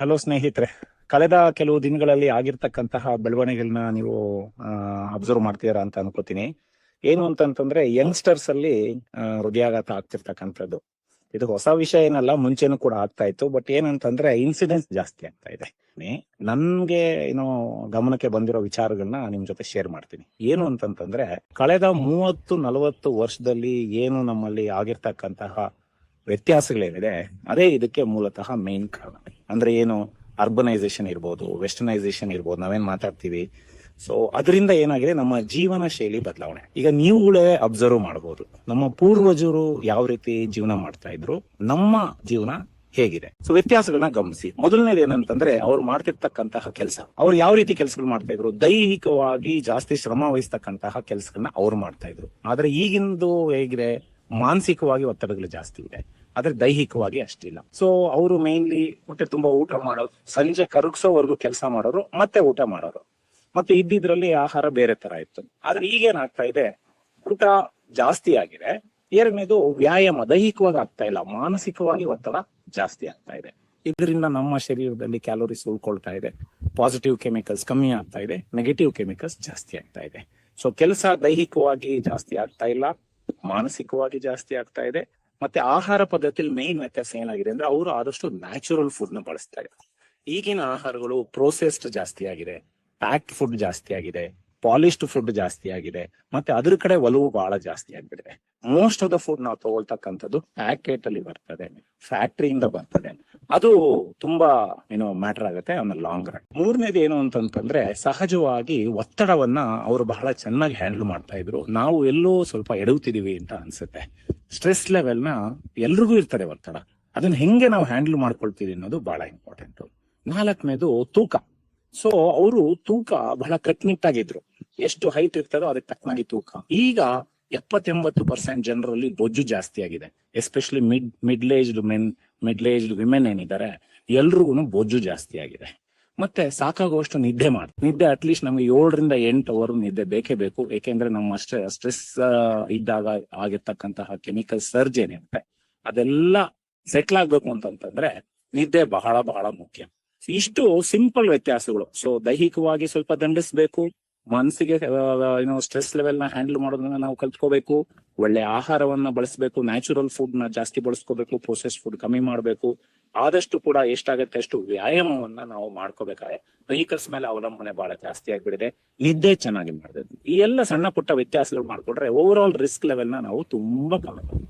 Hello ಸ್ನೇಹಿತರೆ, ಕಳೆದ ಕೆಲವು ದಿನಗಳಲ್ಲಿ ಆಗಿರ್ತಕ್ಕಂತಹ ಬೆಳವಣಿಗೆಗಳನ್ನ ನೀವು ಅಬ್ಸರ್ವ್ ಮಾಡ್ತೀರಾ ಅಂತ ಅನ್ಕೋತೀನಿ. ಏನು ಅಂತಂತಂದ್ರೆ ಯಂಗ್ಸ್ಟರ್ಸ್ ಅಲ್ಲಿ ಹೃದಯಾಘಾತ ಆಗ್ತಿರ್ತಕ್ಕಂಥದ್ದು. ಇದು ಹೊಸ ವಿಷಯ ಏನಲ್ಲ, ಮುಂಚೆನೂ ಕೂಡ ಆಗ್ತಾ ಇತ್ತು. ಬಟ್ ಏನಂತಂದ್ರೆ ಇನ್ಸಿಡೆನ್ಸ್ ಜಾಸ್ತಿ ಆಗ್ತಾ ಇದೆ. ನನ್ಗೆ, ಏನೋ, ಗಮನಕ್ಕೆ ಬಂದಿರೋ ವಿಚಾರಗಳನ್ನ ನಿಮ್ ಜೊತೆ ಶೇರ್ ಮಾಡ್ತೀನಿ. ಏನು ಅಂತಂತಂದ್ರೆ, ಕಳೆದ ಮೂವತ್ತು, ನಲವತ್ತು ವರ್ಷದಲ್ಲಿ ಏನು ನಮ್ಮಲ್ಲಿ ಆಗಿರ್ತಕ್ಕಂತಹ ವ್ಯತ್ಯಾಸಗಳೇನಿದೆ, ಅದೇ ಇದಕ್ಕೆ ಮೂಲತಃ ಮೇನ್ ಕಾರಣ. ಅಂದ್ರೆ ಏನು ಅರ್ಬನೈಸೇಷನ್ ಇರ್ಬೋದು ವೆಸ್ಟರ್ನೈಸೇಷನ್ ಇರ್ಬೋದು, ನಾವೇನ್ ಮಾತಾಡ್ತೀವಿ? ಸೊ ಅದರಿಂದ ಏನಾಗಿದೆ, ನಮ್ಮ ಜೀವನ ಶೈಲಿ ಬದಲಾವಣೆ. ಈಗ ನೀವುಗಳೇ ಅಬ್ಸರ್ವ್ ಮಾಡಬಹುದು ನಮ್ಮ ಪೂರ್ವಜರು ಯಾವ ರೀತಿ ಜೀವನ ಮಾಡ್ತಾ ಇದ್ರು, ನಮ್ಮ ಜೀವನ ಹೇಗಿದೆ. ಸೊ ವ್ಯತ್ಯಾಸಗಳನ್ನ ಗಮನಿಸಿ. ಮೊದಲನೇದು ಏನಂತಂದ್ರೆ, ಅವ್ರು ಮಾಡ್ತಿರ್ತಕ್ಕಂತಹ ಕೆಲಸ. ಅವ್ರು ಯಾವ ರೀತಿ ಕೆಲಸಗಳು ಮಾಡ್ತಾ ಇದ್ರು? ದೈಹಿಕವಾಗಿ ಜಾಸ್ತಿ ಶ್ರಮ ವಹಿಸ್ತಕ್ಕಂತಹ ಕೆಲಸಗಳನ್ನ ಅವ್ರು ಮಾಡ್ತಾ ಇದ್ರು. ಆದ್ರೆ ಈಗಿಂದು ಹೇಗಿದೆ, ಮಾನಸಿಕವಾಗಿ ಒತ್ತಡಗಳು ಜಾಸ್ತಿ ಇದೆ. ಆದ್ರೆ ದೈಹಿಕವಾಗಿ ಅಷ್ಟಿಲ್ಲ. ಸೊ ಅವರು ಮೇನ್ಲಿ ಹೊಟ್ಟೆ ತುಂಬಾ ಊಟ ಮಾಡೋರು ಸಂಜೆ ಕರಗಿಸೋವರೆಗೂ ಕೆಲಸ ಮಾಡೋರು, ಮತ್ತೆ ಊಟ ಮಾಡೋರು. ಮತ್ತೆ ಇದ್ದಿದ್ರಲ್ಲಿ ಆಹಾರ ಬೇರೆ ತರ ಇತ್ತು. ಆದ್ರೆ ಈಗೇನಾಗ್ತಾ ಇದೆ, ಊಟ ಜಾಸ್ತಿ ಆಗಿದೆ. ಎರಡನೇದು ವ್ಯಾಯಾಮ ದೈಹಿಕವಾಗಿ ಆಗ್ತಾ ಇಲ್ಲ, ಮಾನಸಿಕವಾಗಿ ಒತ್ತಡ ಜಾಸ್ತಿ ಆಗ್ತಾ ಇದೆ. ಇದರಿಂದ ನಮ್ಮ ಶರೀರದಲ್ಲಿ ಕ್ಯಾಲೋರೀಸ್ ಉಳ್ಕೊಳ್ತಾ ಇದೆ ಪಾಸಿಟಿವ್ ಕೆಮಿಕಲ್ಸ್ ಕಮ್ಮಿ ಆಗ್ತಾ ಇದೆ ನೆಗೆಟಿವ್ ಕೆಮಿಕಲ್ಸ್ ಜಾಸ್ತಿ ಆಗ್ತಾ ಇದೆ. ಸೊ ಕೆಲಸ ದೈಹಿಕವಾಗಿ ಜಾಸ್ತಿ ಆಗ್ತಾ ಇಲ್ಲ, ಮಾನಸಿಕವಾಗಿ ಜಾಸ್ತಿ ಆಗ್ತಾ ಇದೆ. ಮತ್ತೆ ಆಹಾರ ಪದ್ಧತಿಯಲ್ಲಿ ಮೇನ್ ವ್ಯತ್ಯಾಸ ಏನಾಗಿದೆ ಅಂದ್ರೆ ಅವರು ಆದಷ್ಟು ನ್ಯಾಚುರಲ್ ಫುಡ್ನ ಬಳಸ್ತಾ ಈಗಿನ ಆಹಾರಗಳು ಪ್ರೋಸೆಸ್ಡ್ ಜಾಸ್ತಿ ಆಗಿದೆ ಪ್ಯಾಕ್ಡ್ ಫುಡ್ ಜಾಸ್ತಿ ಆಗಿದೆ ಪಾಲಿಶ್ಡ್ ಫುಡ್ ಜಾಸ್ತಿ ಆಗಿದೆ, ಮತ್ತೆ ಅದ್ರ ಕಡೆ ಒಲವು ಬಹಳ ಜಾಸ್ತಿ ಆಗ್ಬಿಟ್ಟಿದೆ. ಮೋಸ್ಟ್ ಆಫ್ ದ ಫುಡ್ ನಾವು ತಗೊಳ್ತಕ್ಕಂಥದ್ದು ಪ್ಯಾಕೆಟ್ ಅಲ್ಲಿ ಬರ್ತದೆ ಫ್ಯಾಕ್ಟ್ರಿಯಿಂದ ಬರ್ತದೆ. ಅದು ತುಂಬಾ, ಏನೋ ಮ್ಯಾಟರ್ ಆಗುತ್ತೆ ಆನ್ ಲಾಂಗ್ ರನ್ ಮೂರನೇದು ಏನು ಅಂತಂತಂದ್ರೆ, ಸಹಜವಾಗಿ ಒತ್ತಡವನ್ನ ಅವರು ಬಹಳ ಚೆನ್ನಾಗಿ ಹ್ಯಾಂಡಲ್ ಮಾಡ್ತಾ ಇದ್ರು. ನಾವು ಎಲ್ಲೋ ಸ್ವಲ್ಪ ಎಡವುತ್ತಿದೀವಿ ಅಂತ ಅನ್ಸುತ್ತೆ. ಸ್ಟ್ರೆಸ್ ಲೆವೆಲ್ನ ಎಲ್ರಿಗೂ ಇರ್ತದೆ ಒತ್ತಡ. ಅದನ್ನ ಹೆಂಗೆ ನಾವು ಹ್ಯಾಂಡಲ್ ಮಾಡ್ಕೊಳ್ತೀವಿ ಅನ್ನೋದು ಬಹಳ ಇಂಪಾರ್ಟೆಂಟ್ ನಾಲ್ಕನೇದು ತೂಕ. ಸೊ ಅವರು ತೂಕ ಬಹಳ ಕಟ್ನಿಟ್ಟಾಗಿದ್ರು ಎಷ್ಟು ಹೈಟ್ ಇರ್ತದೋ ಅದಕ್ಕೆ ತಕ್ಕನಾಗಿ ತೂಕ. ಈಗ ಎಪ್ಪತ್ತೆಂಬತ್ತು ಪರ್ಸೆಂಟ್ ಜನರಲ್ಲಿ ಬೊಜ್ಜು ಜಾಸ್ತಿ ಆಗಿದೆ. Especially mid middle aged men middle aged women ಏನಿದ್ದಾರೆ ಎಲ್ರಿಗೂ ಬೊಜ್ಜು ಜಾಸ್ತಿ ಆಗಿದೆ. ಮತ್ತೆ ಸಾಕಾಗುವಷ್ಟು ನಿದ್ದೆ ಮಾಡಿ, ನಿದ್ದೆ ಅಟ್ಲೀಸ್ಟ್ ನಮ್ಗೆ ಏಳರಿಂದ ಎಂಟು ಅವರ್ ನಿದ್ದೆ ಬೇಕೇ ಬೇಕು. ಏಕೆಂದ್ರೆ ನಮ್ಮ ಸ್ಟ್ರೆಸ್ ಇದ್ದಾಗ ಆಗಿರ್ತಕ್ಕಂತಹ ಕೆಮಿಕಲ್ ಸರ್ಜ್ ಏನಿರುತ್ತೆ, ಅದೆಲ್ಲ ಸೆಟ್ಲ್ ಆಗ್ಬೇಕು ಅಂತಂತಂದ್ರೆ ನಿದ್ದೆ ಬಹಳ ಬಹಳ ಮುಖ್ಯ. ಇಷ್ಟು ಸಿಂಪಲ್ ವ್ಯತ್ಯಾಸಗಳು. ಸೊ ದೈಹಿಕವಾಗಿ ಸ್ವಲ್ಪ ದಂಡಿಸ್ಬೇಕು ಮನಸ್ಸಿಗೆ ಏನೋ ಸ್ಟ್ರೆಸ್ ಲೆವೆಲ್ನ ಹ್ಯಾಂಡಲ್ ಮಾಡೋದನ್ನ ನಾವು ಕಲ್ತ್ಕೋಬೇಕು. ಒಳ್ಳೆ ಆಹಾರವನ್ನ ಬಳಸಬೇಕು. ನ್ಯಾಚುರಲ್ ಫುಡ್ನ ಜಾಸ್ತಿ ಬಳಸ್ಕೋಬೇಕು. ಪ್ರೊಸೆಸ್ ಫುಡ್ ಕಮ್ಮಿ ಮಾಡಬೇಕು. ಆದಷ್ಟು ಕೂಡ ಎಷ್ಟಾಗತ್ತೆ ಅಷ್ಟು ವ್ಯಾಯಾಮವನ್ನ ನಾವು ಮಾಡ್ಕೋಬೇಕಾದ್ರೆ. ವೆಹಿಕಲ್ಸ್ ಮೇಲೆ ಅವಲಂಬನೆ ಬಹಳ ಜಾಸ್ತಿ ಆಗ್ಬಿಡಿದೆ ನಿದ್ದೆ ಚೆನ್ನಾಗಿ ಮಾಡಿದೆ ಈ ಎಲ್ಲ ಸಣ್ಣ ಪುಟ್ಟ ವ್ಯತ್ಯಾಸಗಳು ಮಾಡ್ಕೊಂಡ್ರೆ ಓವರ್ ಆಲ್ ರಿಸ್ಕ್ ಲೆವೆಲ್ನ ನಾವು ತುಂಬಾ ಕಮ್ಮಿ